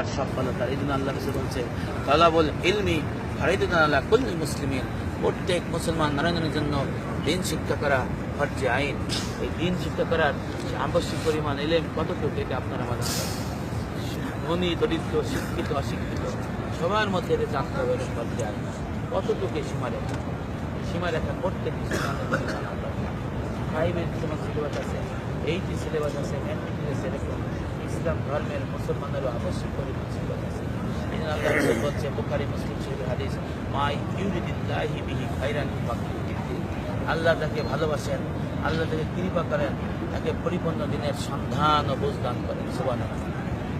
তার সফলতা এই জন্য আল্লাহ রসুল বলছে তলাবল ইলমি ফারিদুন আল্লাহ কুল্লি মুসলিমিন। প্রত্যেক মুসলমান নারায়ণের জন্য দিন শিক্ষা করা হচ্ছে আইন। এই দিন শিক্ষা করার আবশ্যিক পরিমাণ এলেম কতটুকু, এটা আপনারা আমাদের ধনী, দরিদ্র, শিক্ষিত, অশিক্ষিত, সবার মধ্যে এটা জানতে হবে হচ্ছে আইন। কতটুকু সীমারেখা? সীমারেখা প্রত্যেক ফাইভের সিলেবাস আছে এইটি সিলেবাস আছে ম্যাট্রিকের এরকম। ইসলাম ধর্মের মুসলমানেরও আবশ্যক পরিমাণ জন্য আল্লাহ মুসলিম হাদিস, মাই বিহি আল্লাহ তাকে ভালোবাসেন, আল্লাহ তাকে কৃপা করেন, তাকে পরিপূর্ণ দিনের সন্ধান ও বুঝদান করেন। সুবান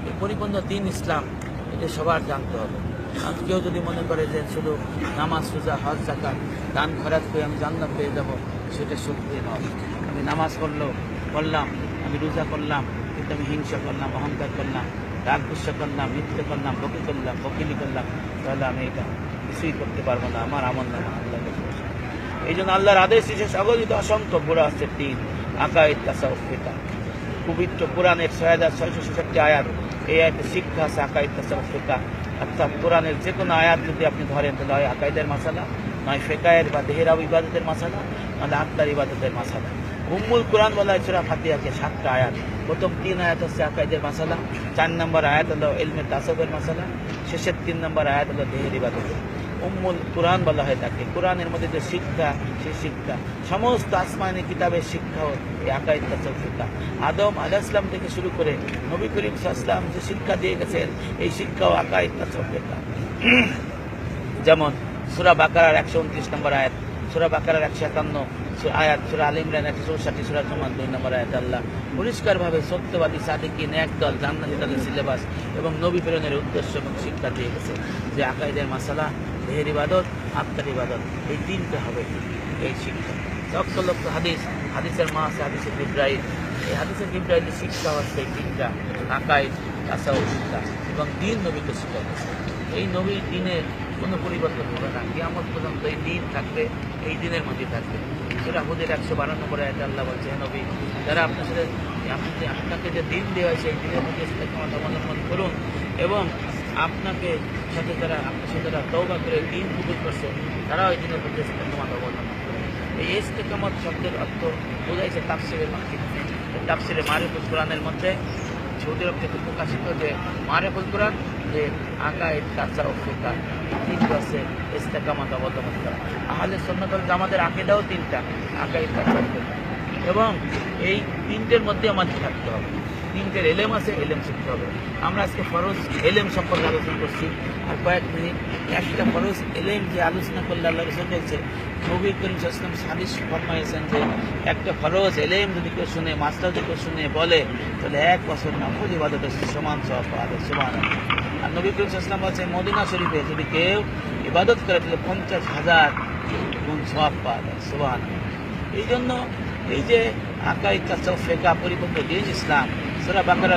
এই পরিপূর্ণ দিন ইসলাম, এটা সবার জানতে হবে। কেউ যদি মনে করে যে শুধু নামাজ সোজা হজ জাকাত দান খরাজ করে আমি জান্নাত পেয়ে যাব, সেটা সত্যি নয়। আমি নামাজ পড়ল করলাম আমি রোজা করলাম কিন্তু আমি হিংসা করলাম, অহংকার করলাম, রাগ গুসা করলাম, মিথ্যে করলাম, বকি করলাম, বকিলি করলাম, তাহলে আমি এটা কিছুই করতে পারব না, আমার আমল নামা আল্লাহ এই জন্য আল্লাহর আদেশ হিসেবে স্বাগতিত অসংখ্য বুড়া আছে তিন আকাই তাসাউফ ফিতা পবিত্র কোরআনের ছয় হাজার ছয়শো ছেষট্টি আয়াত, এই আয়াতে শিক্ষা আছে আকাই তাসাউফ ফিকা অর্থাৎ কোরআনের যে কোনো আয়াত যদি আপনি ধরেন, তাহলে হয় আকাইদের মাসালা, নয় ফেকায়ের বা দেহেরাও ইবাদতের মাসালা নাহলে আত্মার ইবাদতের মাসালা। উম্মুল কোরআন বলা হয় সুরা ফাতিহাকে সাতটা আয়াত। প্রথম তিন আয়াত হচ্ছে আকাইদের মাসালা, চার নম্বর আয়াত হলো এলমে তাসবের মাসালা, শেষের তিন নম্বর আয়াত হলো দেহের ইবাদতের উম্মুল কোরআন বলা হয় তাকে। কোরআনের মধ্যে যে শিক্ষা, সেই শিক্ষা, সমস্ত আসমানি কিতাবের শিক্ষাও এই আকাইদ তাসব শিক্ষা। আদম আলাহ ইসলাম থেকে শুরু করে নবী করিম সাল্লাম যে শিক্ষা দিয়ে গেছেন, এই শিক্ষাও আকাইদ তাসব শিক্ষা। যেমন সুরা বাকারার একশো উনত্রিশ নম্বর আয়াত, সুরা বাকারার একশো একান্ন আয়াত, সুরা আল ইমরান একশো চৌষট্টি সুরা জমান দুই নম্বর আয়াত আল্লাহ পরিষ্কারভাবে সত্যবাদী সাদিকিন একদল জান্নাতি দলের সিলেবাস এবং নবী প্রেরণের উদ্দেশ্য এবং শিক্ষা দিয়ে গেছে যে আকাইদের মাসালা, দেহের ইবাদত, আত্মার ইবাদত, এই তিনটে হবে এই শিক্ষা। লক্ষ হাদিস, হাদিসের মা আছে হাদিসের ইব্রাহিম এই হাদিসের ইব্রাহিমের শিক্ষা হচ্ছে তিনটা আকাইদ তাসাউ শিক্ষা এবং দিন নবীকে শিক্ষা এই নবীর দিনের কোনো পরিবর্তন হবে না। কিয়ামত পর্যন্ত এই দিন থাকবে, এই দিনের মধ্যে থাকবে। সেটা হুদের একশো বারান্ন করে একটা আল্লাহ বলছে, "হে নবী। যারা আপনার সাথে আপনি আপনাকে যে দিন দেওয়া হয়েছে, এই দিনের মধ্যে ইস্তেকামত অবলম্বন করুন এবং আপনাকে সাথে যারা, আপনার সাথে যারা তৌবা করে দিন কবুল করছে তারা ওই দিনের মধ্যে ইস্তেকামত অবলম্বন করুন। এই ইস্তেকামত শব্দের অর্থ বোঝাইছে তাফসিরের মাধ্যমে। তাফসিরে মারিফুল কোরআনের মধ্যে সৌদি আরব থেকে প্রকাশিত যে মারেফুল কোরআন, যে আকাইদ কাঁচা ও ফিকা তিনটা আছে ইস্তেকামাত অবলম্বন করা। আহলে সন্ন্যত আমাদের আকিদাও তিনটা আকাইদ কাঁচা ও এবং এই তিনটের মধ্যে আমাদের থাকতে হবে। তিনটের এলেম আছে এলেম শিখতে হবে। আমরা আজকে ফরজ এলেম সম্পর্কে আলোচনা করছি। আর কয়েক মিনিট একটা ফরজ এলেম যে আলোচনা করলে আল্লাহ রসুল বলছে নবী করিম সাল্লাম সাদিস ফরমাইছেন যে, একটা ফরজ এলেম যদি কেউ শুনে, মাস্টার যদি কেউ শুনে, বলে, তাহলে এক বছর নামাজ ইবাদতের সমান সব পাবে সমান আর নবী করিম সাল্লাম বলছে, মদিনা শরীফে যদি কেউ ইবাদত করে, তাহলে পঞ্চাশ হাজার গুণ সব পাওয়া যায় সমান এই জন্য এই যে আকাই কাসা ফেকা পরিপূর্ণ দিন ইসলাম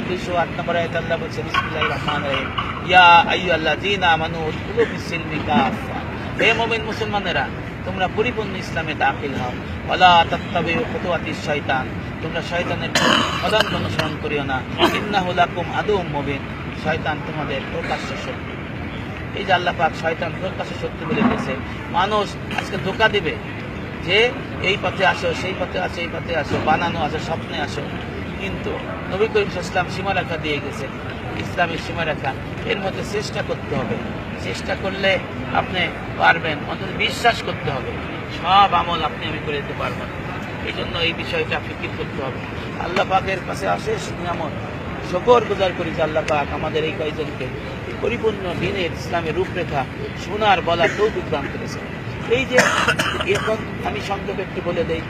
দুইশো আট নম্বর আল্লাহ মুসলমানেরা, তোমরা পরিপূর্ণ ইসলামে দাখিল হও। ওয়ালা শয়তান। তোমরা শয়তানের পদাঙ্ক অনুসরণ করিও না। ইন্নাহু লাকুম আদুউম মুবিন। শয়তান তোমাদের প্রকাশ্য শত্রু। এই যে আল্লাহ পাক শয়তান প্রকাশ্য শত্রু বলে দিয়েছে, মানুষ আজকে ধোকা দিবে যে এই পথে আসো, সেই পথে আসো, এই পথে আসো, বানানো আসো, স্বপ্নে আসো। কিন্তু নবী করিম ইসলাম সীমারেখা দিয়ে গেছে ইসলামের সীমারেখা। এর মধ্যে চেষ্টা করতে হবে। চেষ্টা করলে আপনি পারবেন, অন্তত বিশ্বাস করতে হবে। সব আমল আপনি আমি করে দিতে পারবেন এই জন্য এই বিষয়টা ফিকির করতে হবে। আল্লাহ পাকের কাছে অশেষ নিয়ামত। শকর গুজার করি যে আল্লাহ পাক আমাদের এই কয়েকজনকে পরিপূর্ণ দিনের ইসলামের রূপরেখা শোনার বলার তৌফিক দান করেছে এই যে, এখন আমি সংক্ষেপে একটু বলে দেই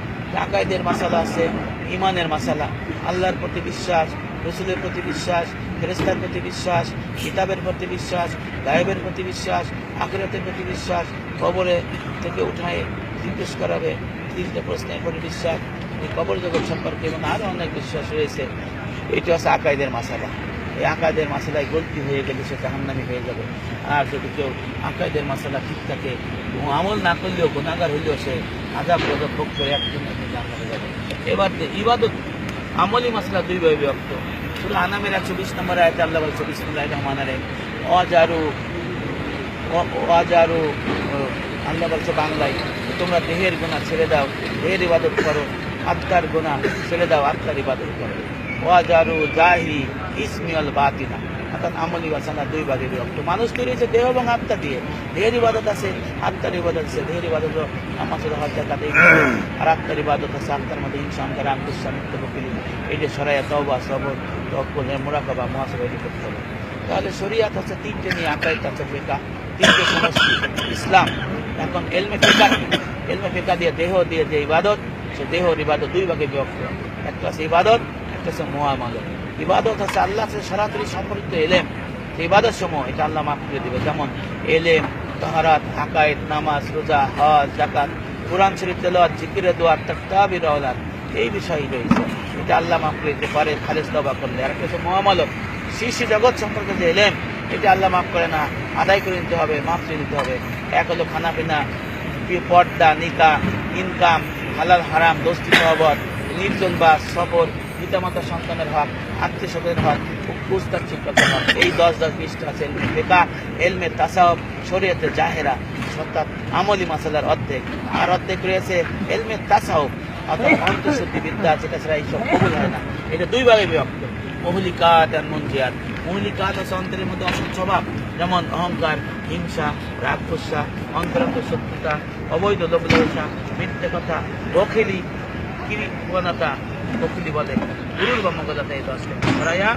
আকায়দের মাসালা আছে ইমানের মাসালা। আল্লাহর প্রতি বিশ্বাস, রসুলের প্রতি বিশ্বাস ফেরেস্তার প্রতি বিশ্বাস, কিতাবের প্রতি বিশ্বাস, গায়েবের প্রতি বিশ্বাস, আখিরাতের প্রতি বিশ্বাস, কবরে থেকে উঠায় জিজ্ঞেস করাবে, তিনটে প্রশ্নের প্রতি বিশ্বাস। এই কবর জগৎ সম্পর্কে এবং আরও অনেক বিশ্বাস রয়েছে। এটা হচ্ছে আকায়দের মাসালা। এই আকায়দের মাসালায় গলতি হয়ে গেলে সে জাহান্নামি হয়ে যাবে। আর যদি কেউ আকায়দের মাসালা ঠিক থাকে আমল না করলেও গুণাগার হইলেও সে আজাব গজব ভোগ করে একদিন জাহান্নামে যাবে। এবার ইবাদত, আমলি মাসালা দুইভাবে বিভক্ত। সুরা আনামের একশো বিশ নম্বর আয়তে আল্লাহ বলছে বিসমুল্লাহ রহমান রাহিম অজারু অজারু আল্লাহ বলছে বাংলায়, তোমরা দেহের গোনা ছেড়ে দাও, দেহের ইবাদত করো, আত্মার গোনা ছেড়ে দাও, আত্মার ইবাদত করো। ওয়াজারু জাহি ইসমিয়াল বাতিনা। অর্থাৎ আমলি বাসানা দুই ভাগে বিভক্ত মানুষ তৈরি হয়েছে দেহ এবং আত্মা দিয়ে দেহের ইবাদত আছে আত্মার ইবাদত আছে দেহের ইবাদত হজ জাকাত এই আর আত্মার ইবাদত আছে আত্মার মধ্যে ইনসান করে এই যে সরাইয়া তওবা সবর তকল মোরাকাবা মহাসভা এটি করতে হবে। তাহলে শরিয়াত হচ্ছে তিনটে নিয়ে আকাইত আছে ফেকা তিনটে সমষ্টি। ইসলাম এখন এলমে ফেকা? এলমে ফেকা দিয়ে দেহ দিয়ে যে ইবাদত সে দেহ ইবাদত দুই ভাগে বিভক্ত। একটা আছে ইবাদত একটা আছে মোয়ামাদত ইবাদত হচ্ছে আল্লাহ সাথে সরাসরি সম্পর্কিত এলেম। ইবাদত সমূহ, এটা আল্লাহ মাফ করে দেবে। যেমন এলেম, তহারাত আকায়েদ নামাজ, রোজা, হজ জাকাত কোরআন শরীফ, তেলাওয়াত, জিকিরে দোয়ার তাকতাবির আওলাদ, এই বিষয়ই রয়েছে। এটা আল্লাহ মাফ করে দিতে পারে খালেজ দবা করলে। আর কিছু মহামালক সৃষ্টি জগৎ সম্পর্কে যে এলেম, এটা আল্লাহ মাফ করে না। আদায় করে নিতে হবে, মাফ করে নিতে হবে। এক হলো খানা পিনা পর্দা, নিকা, ইনকাম, হালাল হারাম, দোস্তি সহবত নির্জন বাস সফর পিতামাতা সন্তানের হক, আত্মীয় স্বজনের হক উস্তাদ শিক্ষকের হক এই দশ দশ বিশটা আছে বেকা এলমে তাসাহব শরীয়তে জাহেরা, অর্থাৎ আমলি মাসালার অর্ধেক। আর অর্ধেক রয়েছে এলমে তাসাহব অর্থাৎ অন্তঃশুদ্ধি বিদ্যা যেটা ছাড়া এইসব কবুল হয় না। এটা দুই ভাগে বিভক্ত। মহুলিকাত আর মঞ্জিয়াত। মহুলিকাত আছে অন্তরের মধ্যে অসৎ স্বভাব, যেমন অহংকার, হিংসা রাগ গুসা অন্তরঙ্গ শত্রুতা, অবৈধ লোভলাসা মিথ্যে কথা, বখেলি কিরিপনতা বখিলি বলে গুরুর বা মগজাতে এই দশটা ছড়াইয়া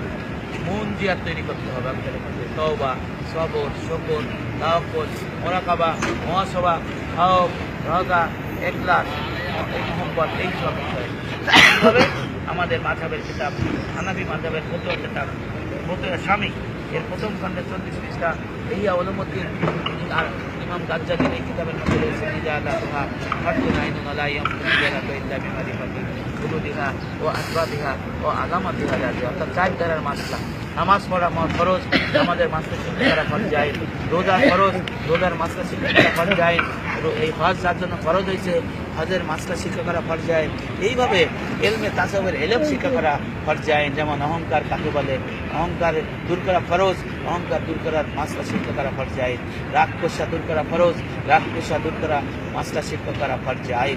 মন জিয়ার তৈরি করতে হবে আমাদের মধ্যে তওবা, সবর শকর তাওকল মোরাকাবা, মহাসভা হক রহগা একলাস মোহাম্মদ এই সব বিষয়। আমাদের মাঝাবের কিতাব হানাবি মাঝাবের ফতুয়া কিতাব ফতুয়া স্বামী, এর প্রথম খণ্ডের চল্লিশ পৃষ্ঠা, এই আলমুদ্দিন আর ইমাম গাজ্জালির এই কিতাবের মধ্যে রয়েছে নিজা আল্লাহ তোহা ফার্দুন আইনুন আলাইয়াম ইল্লা বিমারি হুদুদিহা ও আসবাবিহা, ও আগামাতিহা জাতি। অর্থাৎ চার দ্বারার মাসলা। নামাজ পড়া ফরজ আমাদের মাসলা শিক্ষা করা ফরজ যায় রোজা ফরজ, রোজার মাসলা শিক্ষা করা ফরজ যায় এই হজ যার জন্য ফরজ হয়েছে, হজের মাসলা শিক্ষা করা ফরজ যায় এইভাবে এলমে তাসবের এলম শিক্ষা করা ফরজ যায় যেমন অহংকার কাকে বলে? অহংকার দূর করা ফরজ, অহংকার দূর করার মাসলা শিক্ষা করা ফরজ যায় রাগ কোষা দূর করা ফরজ, রাগ কোষা দূর করা মাসলা শিক্ষা করা ফরজ যায়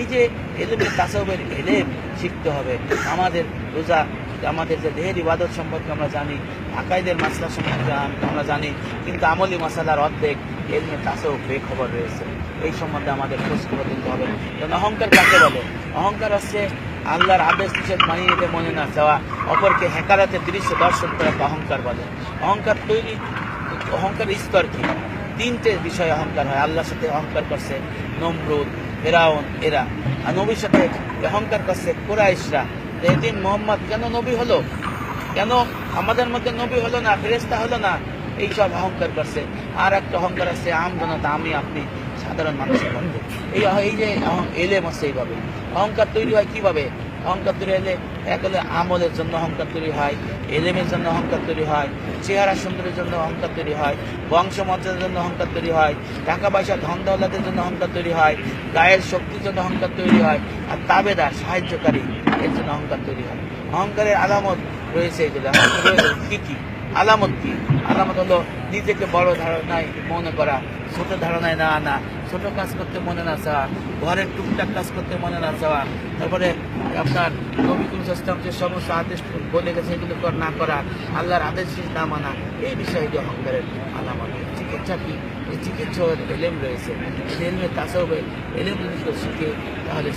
এই যে এলেমে তাসবের এলেম শিখতে হবে। আমাদের রোজা, আমাদের যে দেহের ইবাদত সম্পর্কে আমরা জানি আকাইদের মাসলা সম্পর্কে আমরা জানি, কিন্তু আমলি মশালার অর্ধেক এলমে তাসব বেখবর রয়েছে। এই সম্বন্ধে আমাদের খোঁজ খবর দিতে হবে। কারণ অহংকার কাকে বলে? অহংকার হচ্ছে আল্লাহর আদেশ নিষেধ মানিয়ে নিতে মনে না চাওয়া, অপরকে হেকারাতে দৃশ্য দর্শন করাকে অহংকার বলে। অহংকার তৈরি, অহংকার স্তর কি? তিনটে বিষয় অহংকার হয়। আল্লাহর সাথে অহংকার করছে, নমরুদ ফেরাউন, এরা। আর নবীর সাথে অহংকার করছে কুরাইশরা। এদিন মোহাম্মদ কেন নবী হলো? কেন আমাদের মধ্যে নবী হলো না ফেরেস্তা হলো না? এইসব অহংকার করছে। আর একটা অহংকার আছে, আম জনতা, আমি আপনি সাধারণ মানুষের মধ্যে এই এই যে এলেম আছে এইভাবে। অহংকার তৈরি হয় কীভাবে? অহংকার তৈরি হলে এক হলে আমলের জন্য অহংকার তৈরি হয়, এলেমের জন্য অহংকার তৈরি হয়, চেহারা সুন্দরের জন্য অহংকার তৈরি হয় বংশ মর্যাদার জন্য অহংকার তৈরি হয় টাকা পয়সা ধন দৌলতের জন্য অহংকার তৈরি হয়, গায়ের শক্তির জন্য অহংকার তৈরি হয় আর তাবেদার, সাহায্যকারী এর জন্য অহংকার তৈরি হয়। অহংকারের আলামত রয়েছে এগুলো কি কি? আলামত কি? আলামত হলো নিজেকে বড় ধারণায় মনে করা, ছোট ধারণায় না আনা, ছোট কাজ করতে মনে না চাওয়া, ঘরের টুকটাক কাজ করতে মনে না চাওয়া, তারপরে আপনার নবীকুল ইসলাম যে সমস্ত আদেশ বলে গেছে, এগুলো কর না করা, আল্লাহর আদেশ না মানা, এই বিষয়টি অহংকারের আলামত। চিকিৎসা কি? এই চিকিৎসার এলেম রয়েছে। এলেমে তাসবে এলেম যদি কেউ শিখে, তাহলে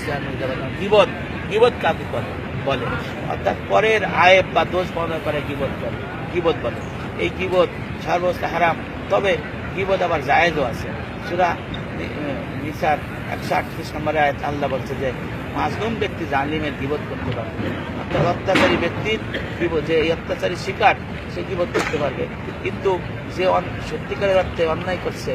গিবত গিবত কাকে বলে? বলে। অর্থাৎ পরের আয়েব বা দোষ বর্ণনা করে গিবত বলে। গিবত বলে। এই গিবত সর্বস্ত হারাম। তবে গিবত আবার জায়েজও আছে। সুরা নিসার একশো আটত্রিশ নম্বরে আয়াত আল্লাহ বলছে যে মাজলুম ব্যক্তি জালিমের গিবত করতে পারবে। অর্থাৎ অত্যাচারী ব্যক্তির যে এই অত্যাচারী শিকার, সে গিবত করতে পারবে। কিন্তু যে সত্যিকারের অর্থে অন্যায় করছে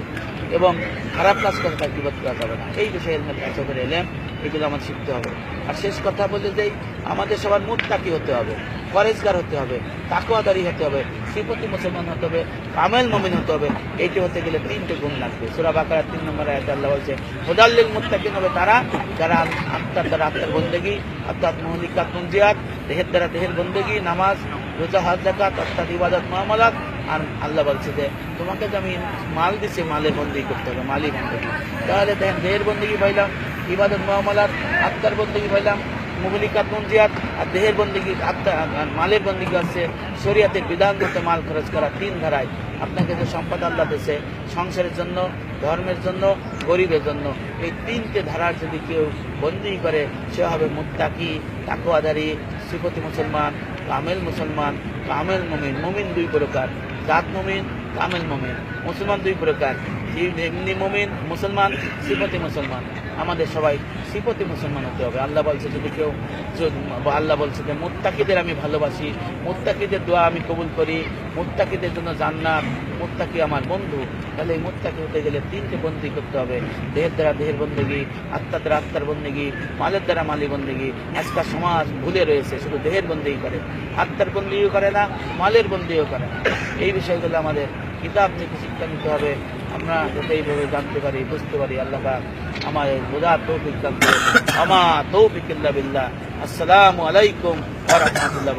এবং খারাপ কাজ করে তার গিবত করা যাবে না। এই বিষয়ে হেলমেট কাজ করে এলেম এগুলো আমার শিখতে হবে। আর শেষ কথা বলে যেই আমাদের সবার মুখ তাকি হতে হবে ফরেজগার হতে হবে তাকুয়াদারি হতে হবে, শ্রীপতি মুসলমান হতে হবে, কামেল মমিন হতে হবে, এইটি হতে গেলে তিনটে গুণ লাগবে। সুরা বাকার তিন নম্বর আয়াত আল্লাহ বলছে, হোদাল্লিল মুত্তাকিন হবে তারা, যারা আত্মার দ্বারা আত্মার বন্দেগি অর্থাৎ মহলিকাত মঞ্জিয়াত দেহের দ্বারা দেহের বন্দেগি, নামাজ, রোজা হাত জাকাত অর্থাৎ ইবাদত, মামালাত আর আল্লাহ বলছে যে, তোমাকে যে আমি মাল দিছি, মালের বন্দি করতে হবে মালই বন্দি। তাহলে দেখেন, দেহের বন্দিগি পাইলাম? ইবাদত মামালাত আত্মার বন্দিগি পাইলাম? মুগলিকাত মঞ্জিয়াত আর দেহের বন্দিগি আত্মা মালের বন্দিগি আছে? শরীয়তের বিধান মতো মাল খরচ করা তিন ধারায়। আপনাকে যে সম্পদ আল্লাহ দিয়েছে, সংসারের জন্য, ধর্মের জন্য, গরিবের জন্য, এই তিনটে ধারার যদি কেউ বন্দি করে, সে হবে মুত্তাকি, তাকুয়াদারি, শ্রীপতি মুসলমান, কামেল মুসলমান, কামেল মমিন মমিন দুই প্রকার। জাত মমিন কামেল মমিন মুসলমান দুই প্রকার। এমনি মমিন, মুসলমান সিপতি মুসলমান। আমাদের সবাই সিপতি মুসলমান হতে হবে। আল্লাহ বলছে যদি কেউ আল্লাহ বলছে যে মুত্তাকিদের আমি ভালোবাসি, মুত্তাকিদের দোয়া আমি কবুল করি, মুত্তাকিদের জন্য জান্নাত, মুত্তাকি আমার বন্ধু, তাহলে এই মুত্তাকি হতে গেলে তিনটে বন্দি করতে হবে। দেহের দ্বারা দেহের বন্দিগি, আত্মার দ্বারা আত্মার বন্দিগি, মালের দ্বারা মালি বন্দিগি। আজকাল সমাজ ভুলে রয়েছে, শুধু দেহের বন্দিগি করে। আত্মার বন্দিও করে না, মালের বন্দিও করে। না এই বিষয়গুলো আমাদের কিতাব থেকে শিক্ষা নিতে হবে। আমরা যাতে এইভাবে জানতে পারি, বুঝতে পারি, আল্লাহ পাক আমাদের বোঝার তৌফিক দান করুন। আমা তৌফিক বিল্লাহ আসসালামু আলাইকুম ওয়া রাহমাতুল্লাহ